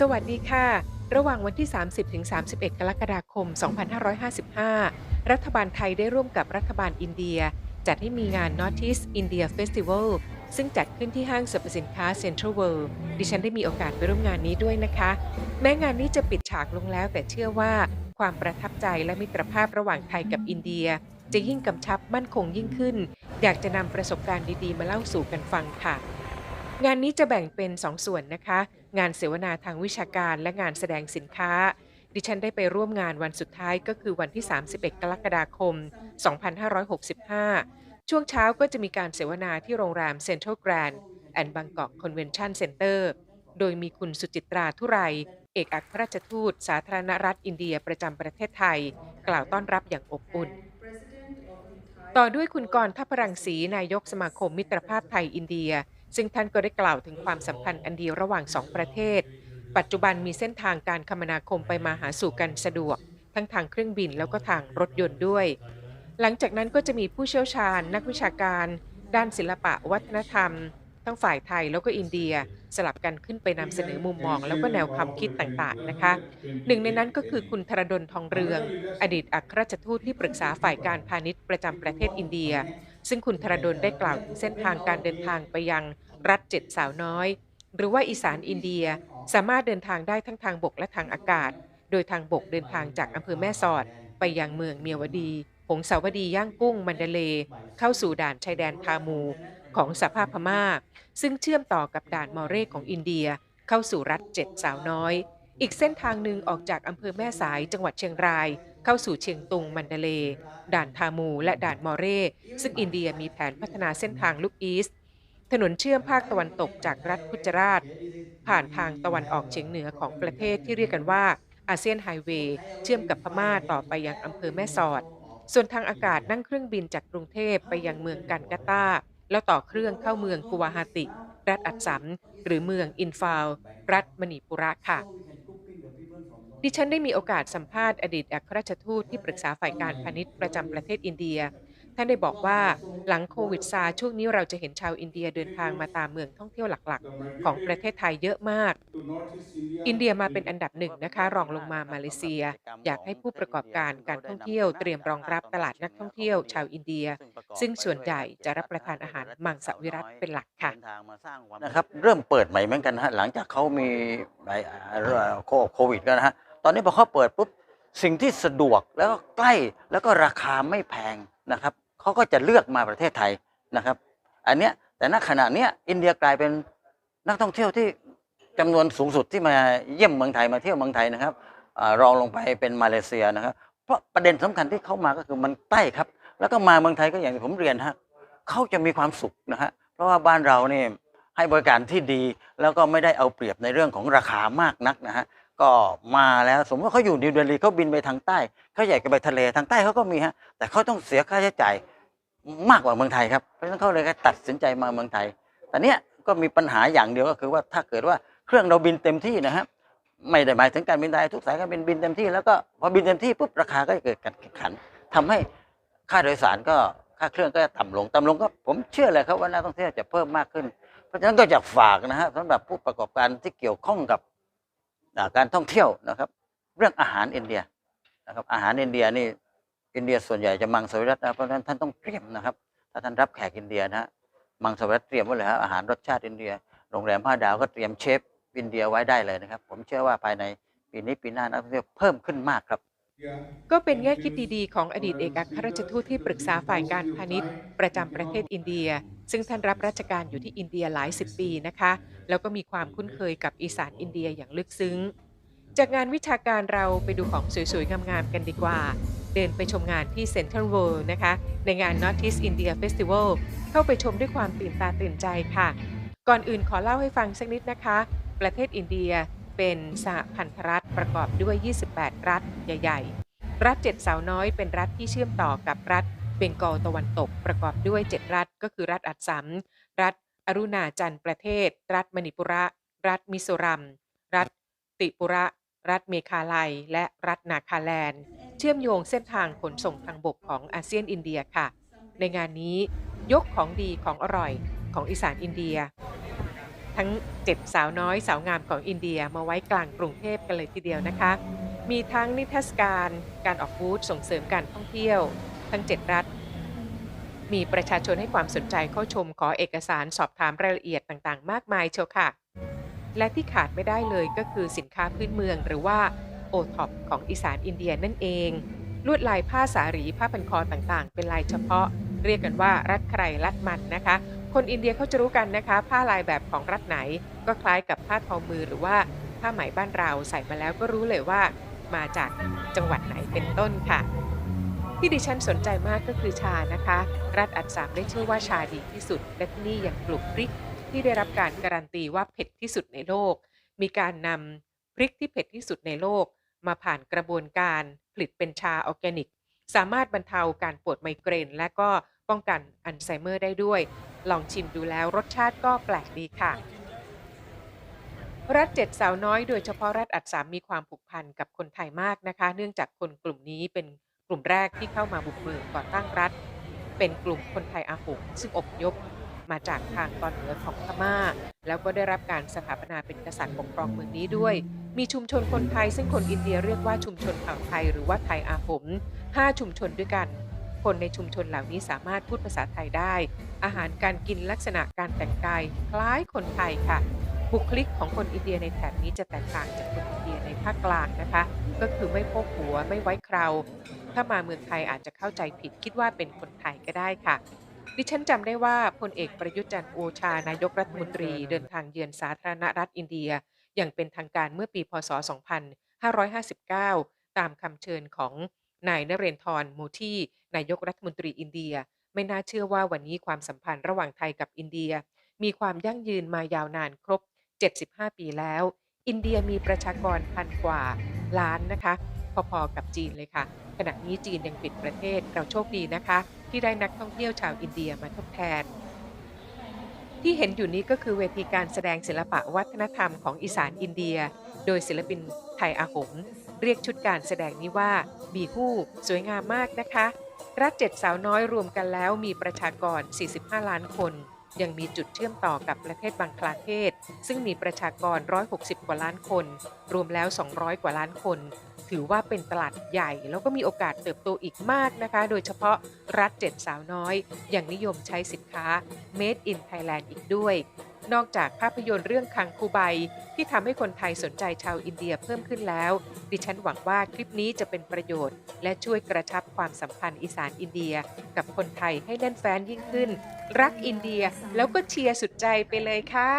สวัสดีค่ะ ระหว่างวันที่ 30ถึง31 กรกฎาคม 2555 รัฐบาลไทยได้ร่วมกับรัฐบาลอินเดีย จัดให้มีงาน Northeast India Festival ซึ่งจัดขึ้นที่ห้างสรรพสินค้า Central World ดิฉันได้มีโอกาสไปร่วมงานนี้ด้วยนะคะ แม้งานนี้จะปิดฉากลงแล้วแต่เชื่อว่า ความประทับใจและมิตรภาพระหว่างไทยกับอินเดีย จะยิ่งกำชับมั่นคงยิ่งขึ้น อยากจะนำประสบการณ์ดีๆ มาเล่าสู่กันฟังค่ะ งานนี้จะแบ่งเป็น 2 ส่วนนะคะ งานเสวนาทางวิชาการและงานแสดงสินค้า ดิฉันได้ไปร่วมงานวันสุดท้ายก็คือวันที่ 31 กรกฎาคม 2565 ช่วงเช้าก็จะมีการเสวนาที่โรงแรม Central Grand and Bangkok Convention Center โดยมีคุณสุจิตราทุไร เอกอัครราชทูต สาธารณรัฐอินเดียประจำประเทศไทย กล่าวต้อนรับอย่างอบอุ่น ต่อด้วยคุณกรทัพรังสีนายกสมาคมมิตรภาพไทยอินเดีย ซึ่งท่านก็ได้กล่าวถึงความสัมพันธ์อันดีระหว่างสองประเทศ ปัจจุบันมีเส้นทางการคมนาคมไปมาหาสู่กันสะดวก ทั้งทางเครื่องบินแล้วก็ทางรถยนต์ด้วย หลังจากนั้นก็จะมีผู้เชี่ยวชาญ นักวิชาการ ด้านศิลปะวัฒนธรรม ทั้งฝ่ายไทยแล้วก็อินเดียสลับกันขึ้นไปนำเสนอมุมมอง แล้วก็แนวความคิดต่างๆนะคะ หนึ่งในนั้นก็คือคุณธรดลทองเรือง อดีตอัครราชทูตที่ปรึกษาฝ่ายการพาณิชย์ประจำประเทศอินเดีย ซึ่งคุณธรดลได้กล่าวถึงเส้นทางการเดินทางไปยังรัฐเจ็ดสาวน้อย หรือว่าอีสานอินเดียสามารถเดินทางได้ทั้งทางบกและทางอากาศ โดยทางบกเดินทางจากอำเภอแม่สอด ไปยังเมืองเมียวดี หงสาวดีย่างกุ้งมันเดเล เข้าสู่ด่านชายแดนทามูของสภาพพม่า ซึ่งเชื่อมต่อกับด่านมอเร่ของอินเดีย เข้าสู่รัฐเจ็ดสาวน้อย อีกเส้นทางหนึ่งออกจากอำเภอแม่สายจังหวัดเชียงราย เข้าสู่เชียงตุงมันเดเล ด่านทามู และด่านมอเร่ซึ่งอินเดียมีแผนพัฒนาเส้นทางลุกอีสต์ถนนเชื่อมภาคตะวันตกจากรัฐกุจราตผ่านทางตะวันออกเฉียงเหนือของประเทศที่เรียกกันว่าอาเซียนไฮเวย์เชื่อมกับพม่าต่อไปยังอำเภอแม่สอด ส่วนทางอากาศนั่งเครื่องบินจากกรุงเทพไปยังเมืองกันกาตาแล้วต่อเครื่องเข้าเมืองกุวาฮาติ รัฐอัสสัม หรือเมืองอินฟาว รัฐมณีปุระค่ะ ดิฉันได้มีโอกาสสัมภาษณ์อดีตอัครราชทูตที่ปรึกษาฝ่ายการพาณิชย์ประจำประเทศอินเดีย ท่านได้บอกว่าหลังโควิดซาช่วงนี้เราจะเห็นชาวอินเดียเดินทางมาตามเมืองท่องเที่ยวหลักๆ ของประเทศไทยเยอะมาก อินเดียมาเป็นอันดับหนึ่งนะคะ รองลงมามาเลเซีย อยากให้ผู้ประกอบการการท่องเที่ยวเตรียมรองรับตลาดนักท่องเที่ยวชาวอินเดีย ซึ่งส่วนใหญ่จะรับประทานอาหารมังสวิรัตเป็นหลักค่ะนะครับเริ่มเปิดใหม่เหมือนกันฮะหลังจากเขามีโควิดกันนะฮะตอนนี้พอเขาเปิดปุ๊บสิ่งที่สะดวกแล้วก็ใกล้แล้วก็ราคาไม่แพงนะครับ เขาก็จะเลือกมาประเทศไทยนะครับ อันเนี้ยแต่ณขณะเนี้ยอินเดียกลายเป็นนักท่องเที่ยวที่จำนวนสูงสุดที่มาเยี่ยมเมืองไทยมาเที่ยวเมืองไทยนะครับอรองลงไปเป็นมาเลเซียนะครับ เพราะประเด็นสำคัญที่เขามาก็คือมันใกล้ครับ แล้วก็มาเมืองไทยก็อย่างที่ผมเรียนฮะเขาจะมีความสุขนะฮะเพราะว่าบ้านเราเนี่ยให้บริการที่ดีแล้วก็ไม่ได้เอาเปรียบในเรื่องของราคามากนักนะฮะก็มาแล้วสมมติว่าเขาอยู่นิวเดลีเขาบินไปทางใต้เขาอยากจะไปทะเลทางใต้เขาก็มีฮะแต่เขาต้องเสียค่าใช้จ่าย มากกว่าเมืองไทยครับเพราะฉะนั้นเขาเลยตัดสินใจมาเมืองไทย แต่เนี้ยก็มีปัญหาอย่างเดียวก็คือว่าถ้าเกิดว่าเครื่องเราบินเต็มที่นะฮะไม่ได้หมายถึงการบินไทยทุกสายการบินบินเต็มที่แล้วก็พอบินเต็มที่ปุ๊บราคาก็จะเกิดการแข่งขันทำให้ค่าโดยสารก็ค่าเครื่องก็จะต่ำลงต่ำลงก็ผมเชื่อเลยครับว่านักท่องเที่ยวจะเพิ่มมากขึ้น เพราะฉะนั้นก็อยากฝากนะฮะสำหรับผู้ประกอบการที่เกี่ยวข้องกับการท่องเที่ยวนะครับ เรื่องอาหารอินเดียนะครับอาหารอินเดียนี่ อินเดียส่วนใหญ่จะมังสวิรัตนะเพราะฉะนั้นท่านต้องเตรียมนะครับ ถ้าท่านรับแขกอินเดียนะฮะมังสวิรัตเตรียมไว้เลยครับอาหารรสชาติอินเดียโรงแรมห้าดาวก็เตรียมเชฟอินเดียไว้ได้เลยนะครับ ผมเชื่อว่าภายในปีนี้ปีหน้านักท่องเที่ยวเพิ่มขึ้นมากครับ ก็เป็นแง่คิดดีๆ ของอดีตเอกอัครราชทูตที่ปรึกษาฝ่ายการพาณิชย์ ประจำประเทศอินเดีย ซึ่งท่านรับราชการอยู่ที่อินเดียหลายสิบปีนะคะ แล้วก็มีความคุ้นเคยกับอีสานอินเดียอย่างลึกซึ้ง จากงานวิชาการเราไปดูของสวยๆงามๆกันดีกว่า เดินไปชมงานที่ Central World นะคะ ในงาน Northeast India Festival เข้าไปชมด้วยความตื่นตาตื่นใจค่ะ ก่อนอื่นขอเล่าให้ฟังสักนิดนะคะ ประเทศอินเดียเป็นสหพันธรัฐประกอบด้วย 28 รัฐใหญ่ ๆ รัฐเจ็ดสาวน้อยเป็นรัฐที่เชื่อมต่อกับรัฐเบงกอลตะวันตกประกอบด้วย 7 รัฐ ก็คือรัฐอัสสัม รัฐอรุณาจันทร์ประเทศ รัฐมณิปุระ รัฐมิโซรัม รัฐติปุระ รัฐเมฆาลัยและรัฐนาคาแลนด์ เชื่อมโยงเส้นทางขนส่งทางบกของอาเซียนอินเดียค่ะ ในงานนี้ยกของดีของอร่อยของอีสานอินเดีย ทั้ง7สาวน้อยสาวงามของอินเดียมาไว้กลางกรุงเทพกันเลยทีเดียวนะคะ มีทั้งนิทรรศการการออกบูธส่งเสริมการท่องเที่ยว ทั้ง 7 รัฐ มีประชาชนให้ความสนใจเข้าชมขอเอกสารสอบถามรายละเอียดต่างๆ มากมายเชียวค่ะ และที่ขาดไม่ได้เลยก็คือสินค้าพื้นเมืองหรือว่าโอท็อปของอีสานอินเดียนั่นเอง ลวดลายผ้าสารีผ้าพันคอต่างๆ เป็นลายเฉพาะ เรียกกันว่ารัฐใครรัฐมันนะคะ คนอินเดียเขาจะรู้กันนะคะ ผ้าลายแบบของรัฐไหน ก็คล้ายกับผ้าทอมือหรือว่าผ้าไหมบ้านเราใส่มาแล้วก็รู้เลยว่า มาจากจังหวัดไหนเป็นต้นค่ะ ที่ดิฉันสนใจมากก็คือชานะคะ รัฐอัดสามได้ชื่อว่าชาดีที่สุดและที่นี่ยังปลูกพริก ที่ได้รับการการันตีว่าเผ็ดที่สุดในโลก มีการนำพริกที่เผ็ดที่สุดในโลก มาผ่านกระบวนการผลิตเป็นชาออร์แกนิก สามารถบรรเทาการปวดไมเกรน และก็ป้องกันอัลไซเมอร์ได้ด้วย ลองชิมดูแล้วรสชาติก็แปลกดีค่ะ รัฐเจ็ดสาวน้อยโดยเฉพาะรัฐอัดสามมีความผูกพันกับคนไทยมากนะคะ เนื่องจากคนกลุ่มนี้เป็นกลุ่มแรกที่เข้ามาบุกเบิกก่อตั้งรัฐ เป็นกลุ่มคนไทยอาหงซึ่งอพยพ มาจากทางตอนเหนือของพม่า แล้วก็ได้รับการสถาปนาเป็นกษัตริย์ปกครองเมืองนี้ด้วย มีชุมชนคนไทย ซึ่งคนอินเดียเรียกว่าชุมชนเผ่าวไทยหรือว่าไทยอาหม5 ชุมชนด้วยกัน คนในชุมชนเหล่านี้สามารถพูดภาษาไทยได้ อาหารการกินลักษณะการแต่งกายคล้ายคนไทยค่ะบุคลิกของคนอินเดียในแถบนี้จะแตกต่างจากคนอินเดียในภาคกลางนะคะ ก็คือไม่โพกหัวไม่ไว้เคราถ้ามาเมืองไทยอาจจะเข้าใจผิดคิดว่าเป็นคนไทยก็ได้ค่ะ ดิฉันจำได้ว่าพลเอกประยุทธ์จันทร์โอชานายกรัฐมนตรีเดินทางเยือนสาธารณรัฐอินเดีย อย่างเป็นทางการเมื่อปีพศ 2559 ตามคำเชิญของนายนเรนทรโมทีนายกรัฐมนตรีอินเดีย ไม่น่าเชื่อว่าวันนี้ความสัมพันธ์ระหว่างไทยกับอินเดีย มีความยั่งยืนมายาวนานครบ 75 ปีแล้ว อินเดียมีประชากรพันกว่าล้านนะคะ พอๆกับจีนเลยค่ะ ขณะนี้จีนยังปิดประเทศเราโชคดีนะคะ ที่ได้นักท่องเที่ยวชาวอินเดียมาทดแทน ที่เห็นอยู่นี้ก็คือเวทีการแสดงศิลปะวัฒนธรรมของอีสานอินเดีย โดยศิลปินไทยอาหงเรียกชุดการแสดงนี้ว่าบีฮู้สวยงามมากนะคะ รัฐเจ็ดสาวน้อยรวมกันแล้วมีประชากร 45 ล้านคนยังมีจุดเชื่อมต่อกับประเทศบังคลาเทศ ซึ่งมีประชากร 160 กว่าล้านคน รวมแล้ว 200 กว่าล้านคน ถือว่าเป็นตลาดใหญ่ แล้วก็มีโอกาสเติบโตอีกมากนะคะ โดยเฉพาะรัฐเจ็ดสาวน้อย อยังนิยมใช้สินค้า Made in Thailand อีกด้วย นอกจากภาพยนตร์เรื่องคังคูไบที่ทำให้คนไทยสนใจชาวอินเดียเพิ่มขึ้นแล้ว ดิฉันหวังว่าคลิปนี้จะเป็นประโยชน์ และช่วยกระชับความสัมพันธ์อีสานอินเดีย กับคนไทยให้แน่นแฟ้นยิ่งขึ้น รักอินเดียแล้วก็เชียร์สุดใจไปเลยค่ะ